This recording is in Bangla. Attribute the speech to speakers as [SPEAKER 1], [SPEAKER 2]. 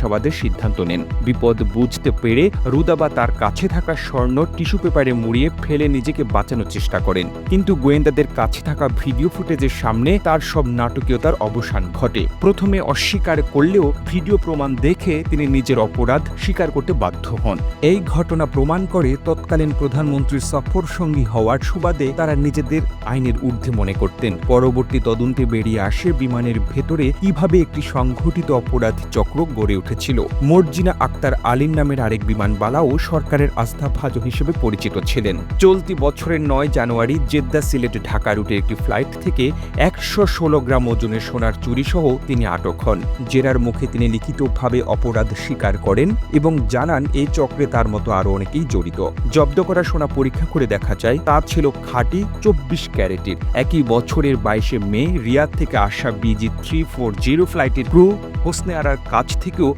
[SPEAKER 1] জিজ্ঞাসাবাদের সিদ্ধান্ত নেন। বিপদ বুঝতে পেরে রুদাবা তার কাছে থাকা স্বর্ণ টিস্যু পেপারে মুড়িয়ে ফেলে নিজেকে বাঁচানোর চেষ্টা করেন। কিন্তু গোয়েন্দাদের কাছে থাকা ভিডিও ফুটেজের সামনে তার সব নাটকীয়তার অবসান ঘটে। প্রথমে অস্বীকার করলেও ভিডিও প্রমাণ দেখে তিনি নিজের অপরাধ স্বীকার করতে বাধ্য হন। এই ঘটনা প্রমাণ করে তৎকালীন প্রধানমন্ত্রীর সফর সঙ্গী হওয়ার সুবাদে তারা নিজেদের আইনের ঊর্ধ্বে মনে করতেন। পরবর্তী তদন্তে বেরিয়ে আসে বিমানের ভেতরে কীভাবে একটি সংঘটিত অপরাধ চক্র গড়ে উঠেছিল মর্জিনা আক্তার আলীর নামের আরেক বিমানবালাও সরকারের আস্থা আস্থাভাজন হিসেবে পরিচিত ছিলেন। চলতি বছরের নয় জানুয়ারি জেদ্দা সিলেট ঢাকা রুটে একটি ফ্লাইট থেকে একশো ষোলো গ্রাম ওজনের সোনার চুরি সহ তিনি আটক হন। জেরার মুখে তিনি লিখিতভাবে অপরাধ স্বীকার করেন এবং জানান এই চক্রে তার মতো আরও অনেকেই জড়িত। জব্দ করা সোনা পরীক্ষা করে দেখা যায়, তা ছিল খাঁটি চব্বিশ ক্যারেটের। একই বছরের বাইশে মে রিয়াদ থেকে আসা বিজি থ্রি ফোর জিরো ফ্লাইটের ক্রু হোসনে আরার কাছ থেকেও